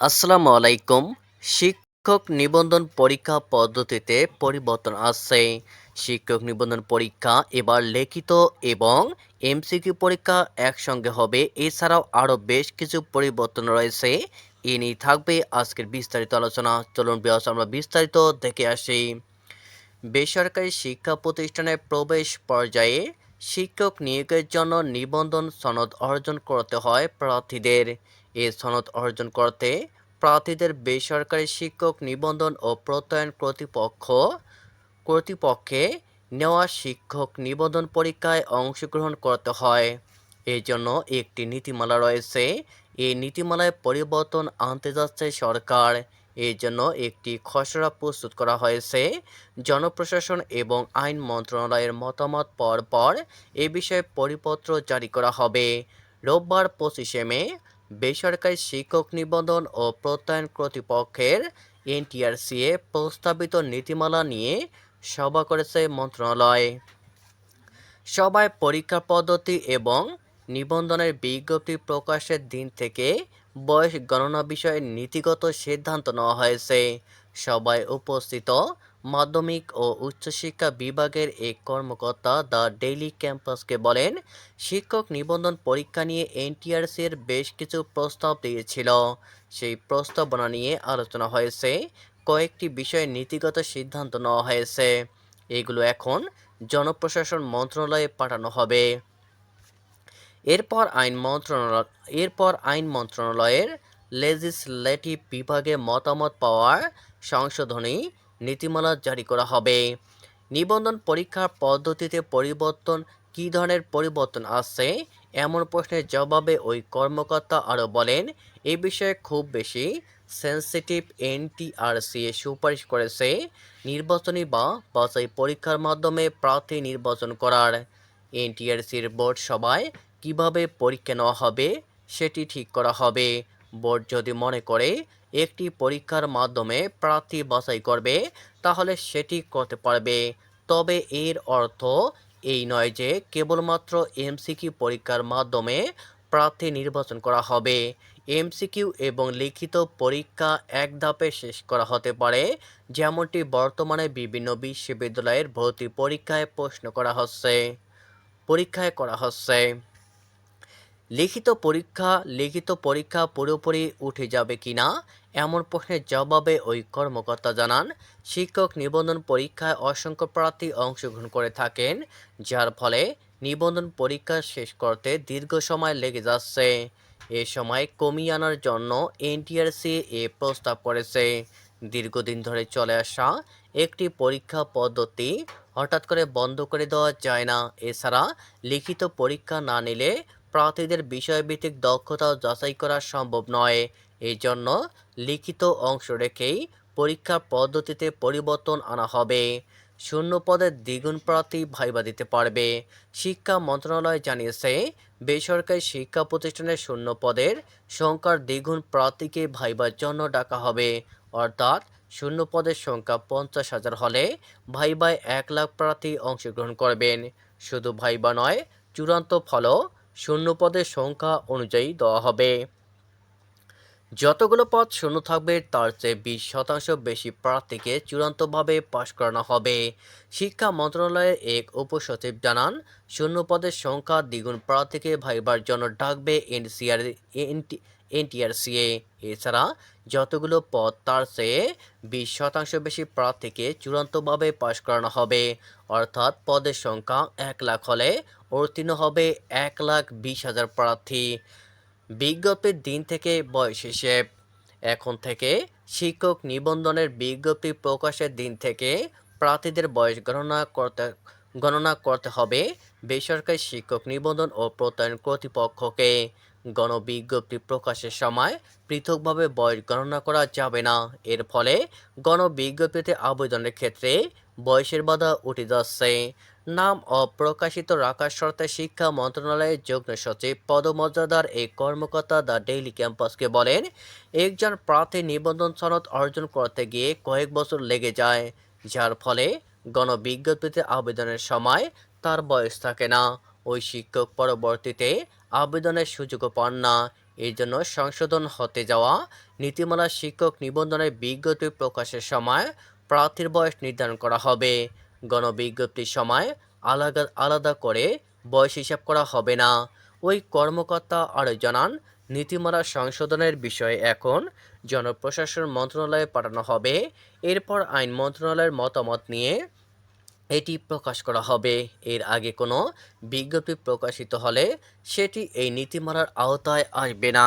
আসসালামু আলাইকুম। শিক্ষক নিবন্ধন পরীক্ষা পদ্ধতিতে পরিবর্তন আসছে। শিক্ষক নিবন্ধন পরীক্ষা এবার লিখিত এবং এমসিকিউ পরীক্ষা একসঙ্গে হবে। এছাড়াও আরও বেশ কিছু পরিবর্তন রয়েছে। এ নিয়ে থাকবে আজকের বিস্তারিত আলোচনা। চলুন বিয়াস আমরা বিস্তারিত দেখে আসি। বেসরকারি শিক্ষা প্রতিষ্ঠানে প্রবেশ পর্যায়ে শিক্ষক নিয়োগের জন্য নিবন্ধন সনদ অর্জন করতে হয় প্রার্থীদের। এ সনদ অর্জন করতে প্রার্থীদের বেসরকারি শিক্ষক নিবন্ধন ও প্রত্যয়ন কর্তৃপক্ষ কর্তৃপক্ষে নেওয়া শিক্ষক নিবন্ধন পরীক্ষায় অংশগ্রহণ করতে হয়। এই জন্য একটি নীতিমালা রয়েছে। এই নীতিমালায় পরিবর্তন আনতে যাচ্ছে সরকার। এর জন্য একটি খসড়া প্রস্তুত করা হয়েছে। জনপ্রশাসন এবং আইন মন্ত্রণালয়ের মতামত পর পর এ বিষয়ে পরিপত্র জারি করা হবে। রোববার পঁচিশে মে বেসরকারি শিক্ষক নিবন্ধন ও প্রত্যয়ন কর্তৃপক্ষের এনটিআরসিএ প্রস্তাবিত নীতিমালা নিয়ে সভা করেছে মন্ত্রণালয়। সভায় পরীক্ষা পদ্ধতি এবং নিবন্ধনের বিজ্ঞপ্তি প্রকাশের দিন থেকে বয়স গণনা বিষয়ে নীতিগত সিদ্ধান্ত নেওয়া হয়েছে। সভায় উপস্থিত মাধ্যমিক ও উচ্চশিক্ষা বিভাগের এক কর্মকর্তা দ্য ডেইলি ক্যাম্পাসকে বলেন, শিক্ষক নিবন্ধন পরীক্ষা নিয়ে এনটিআরসি এর বেশ কিছু প্রস্তাব দিয়েছিল। সেই প্রস্তাবনা নিয়ে আলোচনা হয়েছে, কয়েকটি বিষয়ে নীতিগত সিদ্ধান্ত নেওয়া হয়েছে। এগুলো এখন জনপ্রশাসন মন্ত্রণালয়ে পাঠানো হবে। এরপর আইন মন্ত্রণালয়, এরপর আইন মন্ত্রণালয়ের লেজিসলেটিভ বিভাগে মতামত পাওয়ার সংশোধনী নীতিমালা জারি করা হবে। নিবন্ধন পরীক্ষার পদ্ধতিতে পরিবর্তন, কী ধরনের পরিবর্তন আসছে? এমন প্রশ্নের জবাবে ওই কর্মকর্তা আরও বলেন, এ বিষয়ে খুব বেশি সেন্সিটিভ এনটিআরসি সুপারিশ করেছে নির্বাচনী বা বাছাই পরীক্ষার মাধ্যমে প্রার্থী নির্বাচন করার। এনটিআরসির বোর্ড সভায় কীভাবে পরীক্ষা নেওয়া হবে, সেটি ঠিক করা হবে। বোর্ড যদি মনে করে একটি পরীক্ষার মাধ্যমে প্রার্থী বাছাই করবে, তাহলে সেটি করতে পারবে। তবে এর অর্থ এই নয় যে কেবলমাত্র এমসিকিউ পরীক্ষার মাধ্যমে প্রার্থী নির্বাচন করা হবে। এমসিকিউ এবং লিখিত পরীক্ষা এক ধাপে শেষ করা হতে পারে, যেমনটি বর্তমানে বিভিন্ন বিশ্ববিদ্যালয়ের ভর্তি পরীক্ষায় প্রশ্ন করা হচ্ছে। পরীক্ষায় করা হচ্ছে। লিখিত পরীক্ষা লিখিত পরীক্ষা পুরোপুরি উঠে যাবে কিনা এমন প্রশ্নের জবাবে ওই কর্মকর্তা জানান, শিক্ষক নিবন্ধন পরীক্ষায় অসংখ্য প্রার্থী অংশগ্রহণ করে থাকেন, যার ফলে নিবন্ধন পরীক্ষা শেষ করতে দীর্ঘ সময় লেগে যাচ্ছে। এ সময় কমিয়ে আনার জন্য এনটিআরসি এ প্রস্তাব করেছে। দীর্ঘদিন ধরে চলে আসা একটি পরীক্ষা পদ্ধতি হঠাৎ করে বন্ধ করে দেওয়া যায় না। এছাড়া লিখিত পরীক্ষা না নিলে প্রার্থীদের বিষয়ভিত্তিক দক্ষতাও যাচাই করা সম্ভব নয়। এই জন্য লিখিত অংশ রেখেই পরীক্ষা পদ্ধতিতে পরিবর্তন আনা হবে। শূন্য পদের দ্বিগুণ প্রার্থী ভাইবা দিতে পারবে। শিক্ষা মন্ত্রণালয় জানিয়েছে, বেসরকারি শিক্ষা প্রতিষ্ঠানের শূন্য পদের সংখ্যার দ্বিগুণ প্রার্থীকে ভাইবার জন্য ডাকা হবে। অর্থাৎ শূন্য পদের সংখ্যা পঞ্চাশ হাজার হলে ভাইবায় এক লাখ প্রার্থী অংশগ্রহণ করবেন। শুধু ভাইবা নয়, চূড়ান্ত ফলও শূন্য পদের সংখ্যা অনুযায়ী দেওয়া হবে। যতগুলো পদ শূন্য থাকবে, তার চেয়ে বিশ শতাংশ বেশি প্রার্থীকে চূড়ান্তভাবে পাশ করানো হবে। শিক্ষা মন্ত্রণালয়ের এক উপসচিব জানান, শূন্য পদের সংখ্যা দ্বিগুণ প্রার্থীকে ভাইবার জন্য ডাকবে এনসিআর এনটিআরসিএ। এছাড়া যতগুলো পদ, তার চেয়ে বিশ শতাংশ বেশি প্রার্থীকে চূড়ান্তভাবে পাশ করানো হবে। অর্থাৎ পদের সংখ্যা এক লাখ হলে উত্তীর্ণ হবে এক লাখ বিশ হাজার প্রার্থী। বিজ্ঞপ্তির দিন থেকে বয়স হিসেব এখন থেকে শিক্ষক নিবন্ধনের বিজ্ঞপ্তি প্রকাশের দিন থেকে প্রার্থীদের বয়স গণনা করতে গণনা করতে হবে বেসরকারি শিক্ষক নিবন্ধন ও প্রত্যয়ন কর্তৃপক্ষকে। গণবিজ্ঞপ্তি প্রকাশের সময় পৃথকভাবে বয়স গণনা করা যাবে না। এর ফলে গণবিজ্ঞপ্তিতে আবেদনের ক্ষেত্রে বয়সের বাধা উঠে যাচ্ছে। নাম অপ্রকাশিত রাখার শর্তে শিক্ষা মন্ত্রণালয়ের যুগ্ম সচিব পদমর্যাদার এই কর্মকর্তা দ্য ডেইলি ক্যাম্পাসকে বলেন, একজন প্রার্থী নিবন্ধন সনদ অর্জন করতে গিয়ে কয়েক বছর লেগে যায়, যার ফলে গণবিজ্ঞপ্তিতে আবেদনের সময় তার বয়স থাকে না। ওই শিক্ষক পরবর্তীতে আবেদনের সুযোগও পান না। এই জন্য সংশোধন হতে যাওয়া নীতিমালা শিক্ষক নিবন্ধনের বিজ্ঞপ্তি প্রকাশের সময় প্রার্থীর বয়স নির্ধারণ করা হবে। গণবিজ্ঞপ্তির সময় আলাদা আলাদা করে বয়স হিসাব করা হবে না। ওই কর্মকর্তা আরও জানান, নীতিমালা সংশোধনের বিষয়ে এখন জনপ্রশাসন মন্ত্রণালয়ে পাঠানো হবে। এরপর আইন মন্ত্রণালয়ের মতামত নিয়ে এটি প্রকাশ করা হবে। এর আগে কোনো বিজ্ঞপ্তি প্রকাশিত হলে সেটি এই নীতিমালার আওতায় আসবে না।